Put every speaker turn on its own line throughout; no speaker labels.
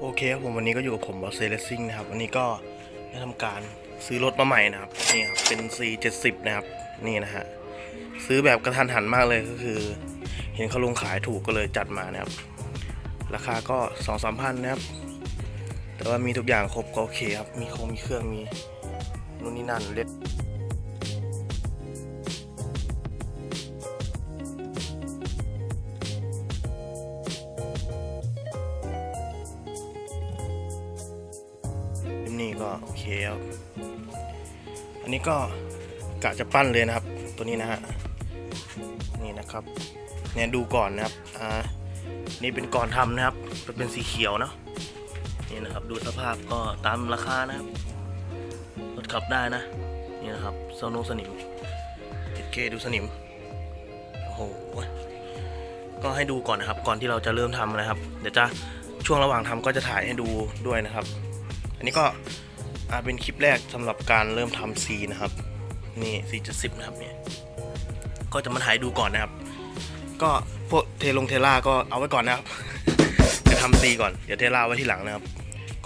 โอเคครับผมวันนี้ก็อยู่กับผมบอสเซเลสซิ่งนะครับ วันนี้ก็ได้ทำการซื้อรถมาใหม่นะครับนี่ครับเป็น C70 นะครับนี่นะฮะซื้อแบบกระทันหันมากเลยก็คือ เห็นเขาลงขายถูกก็เลยจัดมานะครับ ราคาก็สองสามพันนะครับ แต่ว่ามีทุกอย่างครบก็โอเคครับมีโครงมีเครื่องมีนู่นนี่นั่นเล็ด นี่ก็โอเคครับอันนี้ก็กะจะปั้นเลยนะครับ ตัวนี้นะฮะนี่นะครับเนี่ยดูก่อนนะครับอ่านี่เป็นก่อนทำนะครับจะเป็นสีเขียวเนาะนี่นะครับดูสภาพก็ตามราคานะครับรถขับได้นะนี่นะครับโซโนสนิมติดเคดูสนิมโอ้โหก็ให้ดูก่อนนะครับ ก่อนที่เราจะเริ่มทำนะครับ เดี๋ยวจะช่วงระหว่างทำก็จะถ่ายให้ดูด้วยนะครับ อันนี้ก็ อ่าเป็นคลิปแรกสำหรับการเริ่มทำซีนะครับ นี่ซีจะสิบนะครับเนี่ยก็จะมาถ่ายดูก่อนนะครับ ก็พวกเทลงเทล่าก็เอาไว้ก่อนนะครับจะทำซีก่อนเดี๋ยวเทล่าไว้ที่หลังนะครับ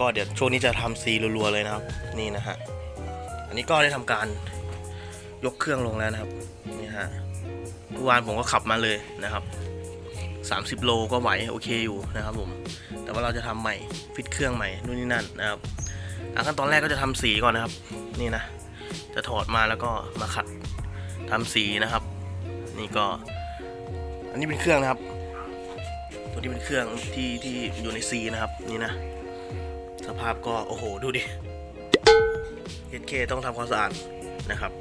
ก็เดี๋ยวช่วงนี้จะทำซีรัวๆเลยนะครับ นี่นะฮะอันนี้ก็ได้ทำการยกเครื่องลงแล้วนะครับนี่ฮะเมื่อวานผมก็ขับมาเลยนะครับ 30 โลก็ไหวโอเคอยู่นะครับผม แต่ว่าเราจะทำใหม่ฟิตเครื่องใหม่นู่นนี่นั่นนะครับ ขั้นตอนแรกก็จะทำสีก่อนนะครับ นี่นะ จะถอดมาแล้วก็มาขัดทำสีนะครับ นี่ก็ อันนี้เป็นเครื่องนะครับ ตัวนี้เป็นเครื่องที่ที่อยู่ในซีนะครับ นี่นะ สภาพก็โอ้โหดูดิเเคต้องทำความสะอาดนะครับ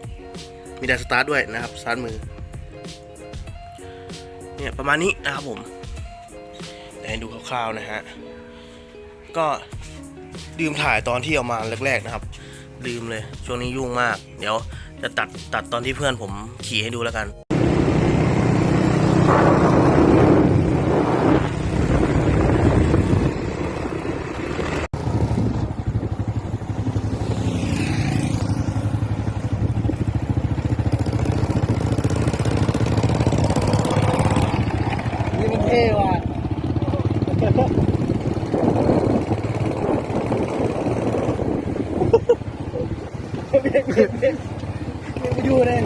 มีแต่สตาร์ทด้วยนะครับสตาร์ทมือ เนี่ยประมาณนี้นะครับผมเดี๋ยวให้ดูคร่าวๆนะฮะ ก็ ดื่มถ่ายตอนที่เอามาแรกๆนะครับ ลืมเลยช่วงนี้ยุ่งมาก เดี๋ยวจะตัดตัดตอนที่เพื่อนผมขี่ให้ดูแล้วกัน
นี่มันเท่ว่ะเบรกเบรกเบรกเบรกไป อยู่เลย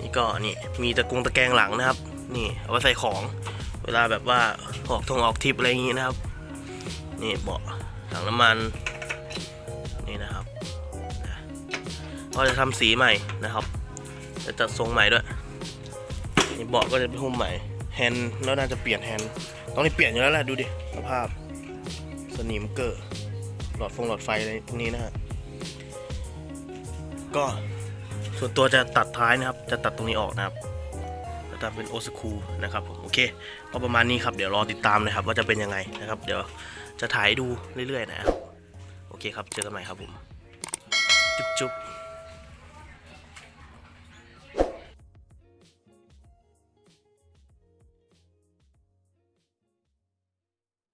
นี่ก็นี่มีตะกรงตะแกรงหลังนะครับ นี่เอาไว้ใส่ของเวลาแบบว่าออกทงออกทริปอะไรอย่างงี้นะครับ นี่เบาะถังน้ำมันนี่นะครับก็จะทำสีใหม่นะครับจะจัดทรงใหม่ด้วยนี่เบาะก็จะเป็นหุ้มใหม่แฮนด์แล้วน่าจะเปลี่ยนแฮนด์ ต้องได้เปลี่ยนอยู่แล้วแหละดูดิสภาพสนิมเกิดหลอดฟงหลอดไฟอะไรพวกนี้นะฮะก็ส่วนตัวจะตัดท้ายนะครับ จะตัดตรงนี้ออกนะครับจะทำเป็นโอสคูนะครับผมโอเคก็ประมาณนี้ครับเดี๋ยวรอติดตามนะครับ ว่าจะเป็นยังไงนะครับ เดี๋ยวจะถ่ายดูเรื่อยๆนะครับโอเคครับเจอกันใหม่ครับผมจุ๊บจุ๊บ